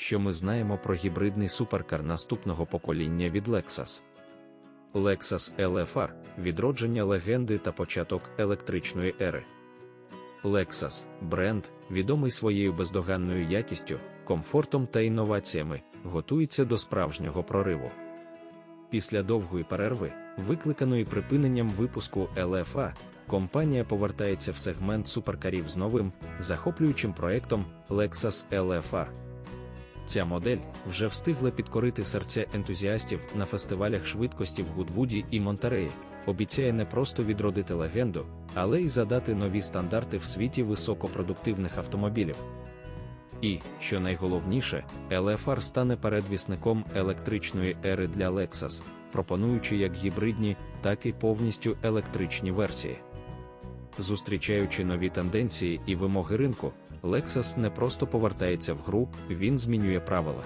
що ми знаємо про гібридний суперкар наступного покоління від Lexus. Lexus LFR відродження легенди та початок електричної ери. Lexus бренд, відомий своєю бездоганною якістю, комфортом та інноваціями, готується до справжнього прориву. Після довгої перерви, викликаної припиненням випуску LFA, компанія повертається в сегмент суперкарів з новим, захоплюючим проектом Lexus LFR. Ця модель вже встигла підкорити серця ентузіастів на фестивалях швидкості в Гудвуді і Монтереї, обіцяє не просто відродити легенду, але й задати нові стандарти в світі високопродуктивних автомобілів. І, що найголовніше, LFR стане передвісником електричної ери для Lexus, пропонуючи як гібридні, так і повністю електричні версії. Зустрічаючи нові тенденції і вимоги ринку, Lexus не просто повертається в гру, він змінює правила.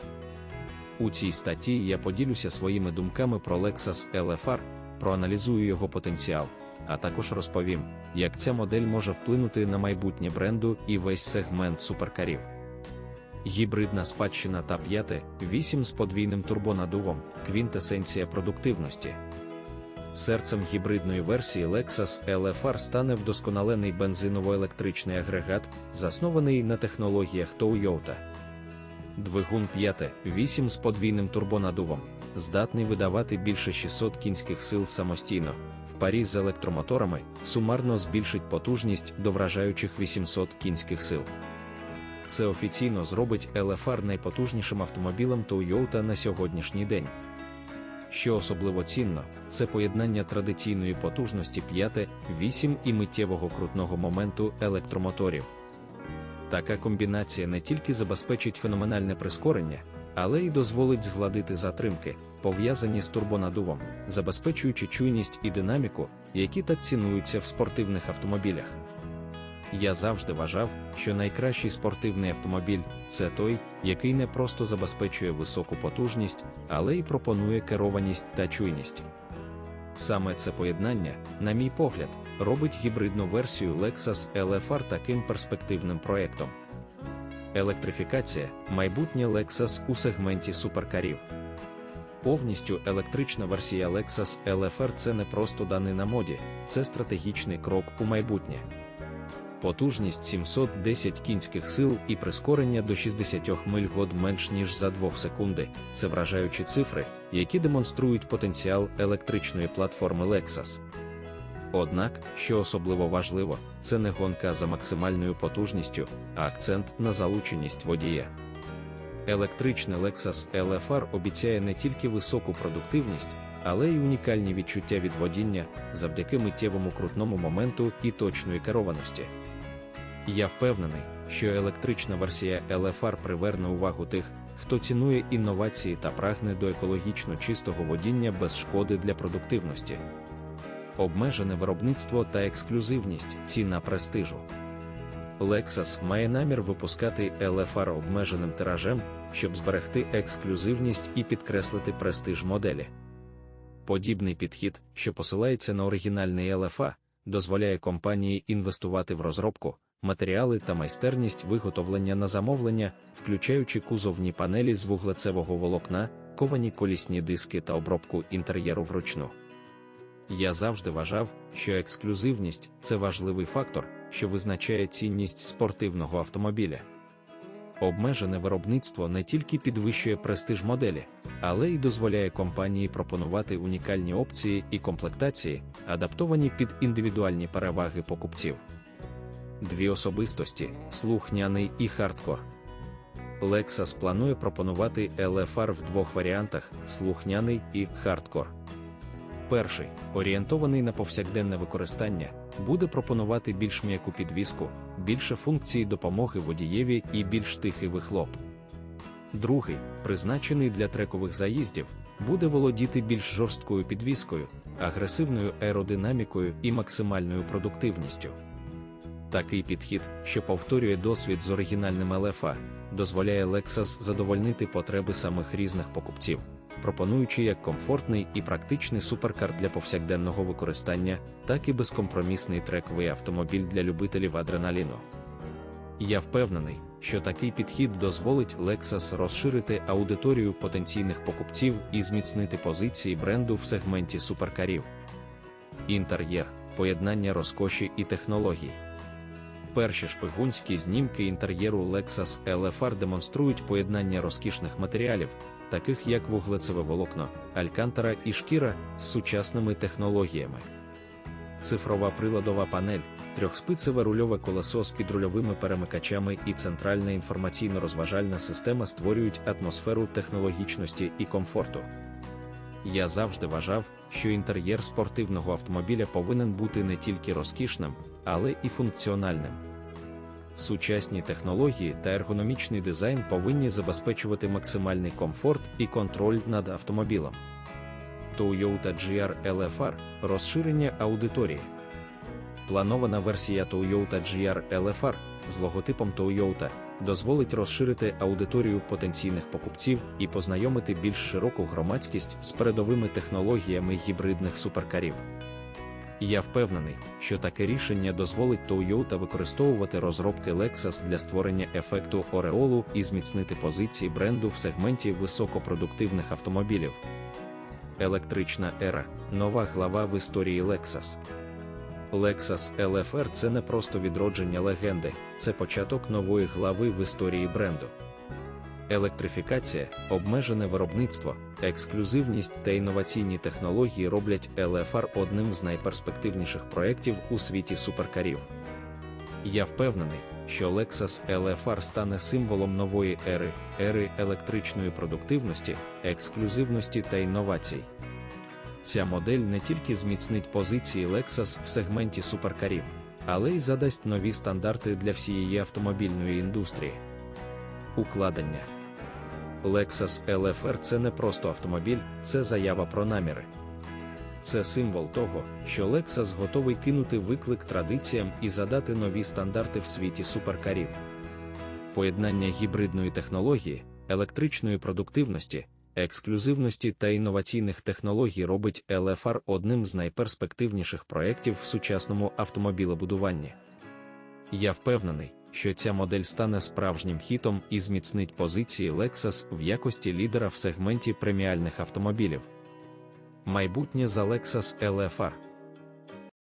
У цій статті я поділюся своїми думками про Lexus LFR, проаналізую його потенціал, а також розповім, як ця модель може вплинути на майбутнє бренду і весь сегмент суперкарів. Гібридна спадщина та 5 8 з подвійним турбонадувом, квінтесенція продуктивності. Серцем гібридної версії Lexus LFR стане вдосконалений бензиново-електричний агрегат, заснований на технологіях Toyota. Двигун 5 8 з подвійним турбонадувом, здатний видавати більше 600 кінських сил самостійно, в парі з електромоторами сумарно збільшить потужність до вражаючих 800 кінських сил. Це офіційно зробить LFR найпотужнішим автомобілем Toyota на сьогоднішній день. Що особливо цінно, це поєднання традиційної потужності 5, 8 і миттєвого крутного моменту електромоторів. Така комбінація не тільки забезпечить феноменальне прискорення, але й дозволить згладити затримки, пов'язані з турбонадувом, забезпечуючи чуйність і динаміку, які так цінуються в спортивних автомобілях. Я завжди вважав, що найкращий спортивний автомобіль це той, який не просто забезпечує високу потужність, але й пропонує керованість та чуйність. Саме це поєднання, на мій погляд, робить гібридну версію Lexus LFR таким перспективним проектом. Електрифікація майбутнє Lexus у сегменті суперкарів. Повністю електрична версія Lexus LFR це не просто даний моді, це стратегічний крок у майбутнє потужність 710 кінських сил і прискорення до 60 миль год менш ніж за 2 секунди. Це вражаючі цифри, які демонструють потенціал електричної платформи Lexus. Однак, що особливо важливо, це не гонка за максимальною потужністю, а акцент на залученість водія. Електричний Lexus LFR обіцяє не тільки високу продуктивність, але й унікальні відчуття від водіння завдяки миттєвому крутному моменту і точної керованості. Я впевнений, що електрична версія LFR приверне увагу тих, хто цінує інновації та прагне до екологічно чистого водіння без шкоди для продуктивності. Обмежене виробництво та ексклюзивність ціна престижу. Lexus має намір випускати LFR обмеженим тиражем, щоб зберегти ексклюзивність і підкреслити престиж моделі. Подібний підхід, що посилається на оригінальний LFA, дозволяє компанії інвестувати в розробку, матеріали та майстерність виготовлення на замовлення, включаючи кузовні панелі з вуглецевого волокна, ковані колісні диски та обробку інтер'єру вручну. Я завжди вважав, що ексклюзивність це важливий фактор, що визначає цінність спортивного автомобіля. Обмежене виробництво не тільки підвищує престиж моделі, але й дозволяє компанії пропонувати унікальні опції і комплектації, адаптовані під індивідуальні переваги покупців дві особистості слухняний і хардкор. Lexus планує пропонувати LFR в двох варіантах: слухняний і хардкор. Перший, орієнтований на повсякденне використання, буде пропонувати більш м'яку підвіску, більше функцій допомоги водієві і більш тихий вихлоп. Другий, призначений для трекових заїздів, буде володіти більш жорсткою підвіскою, агресивною аеродинамікою і максимальною продуктивністю. Такий підхід, що повторює досвід з оригінальним LFA, дозволяє Lexus задовольнити потреби самих різних покупців, пропонуючи як комфортний і практичний суперкар для повсякденного використання, так і безкомпромісний трековий автомобіль для любителів адреналіну. Я впевнений, що такий підхід дозволить Lexus розширити аудиторію потенційних покупців і зміцнити позиції бренду в сегменті суперкарів. Інтер'єр поєднання розкоші і технологій. Перші шпигунські знімки інтер'єру Lexus LFR демонструють поєднання розкішних матеріалів, таких як вуглецеве волокно, алькантара і шкіра з сучасними технологіями. Цифрова приладова панель, трьохспицеве рульове колесо з підрульовими перемикачами і центральна інформаційно-розважальна система створюють атмосферу технологічності і комфорту. Я завжди вважав, що інтер'єр спортивного автомобіля повинен бути не тільки розкішним, але і функціональним. Сучасні технології та ергономічний дизайн повинні забезпечувати максимальний комфорт і контроль над автомобілем. Toyota GR LFR – розширення аудиторії. Планована версія Toyota GR LFR з логотипом Toyota дозволить розширити аудиторію потенційних покупців і познайомити більш широку громадськість з передовими технологіями гібридних суперкарів. Я впевнений, що таке рішення дозволить Toyota використовувати розробки Lexus для створення ефекту Ореолу і зміцнити позиції бренду в сегменті високопродуктивних автомобілів. Електрична ера нова глава в історії Lexus. Lexus LFR це не просто відродження легенди, це початок нової глави в історії бренду. Електрифікація, обмежене виробництво, ексклюзивність та інноваційні технології роблять LFR одним з найперспективніших проєктів у світі суперкарів. Я впевнений, що Lexus LFR стане символом нової ери, ери електричної продуктивності, ексклюзивності та інновацій. Ця модель не тільки зміцнить позиції Lexus в сегменті суперкарів, але й задасть нові стандарти для всієї автомобільної індустрії. Укладення Lexus LFR це не просто автомобіль, це заява про наміри. Це символ того, що Lexus готовий кинути виклик традиціям і задати нові стандарти в світі суперкарів. Поєднання гібридної технології, електричної продуктивності, ексклюзивності та інноваційних технологій робить LFR одним з найперспективніших проєктів в сучасному автомобілебудуванні. Я впевнений, що ця модель стане справжнім хітом і зміцнить позиції Lexus в якості лідера в сегменті преміальних автомобілів. Майбутнє за Lexus LFR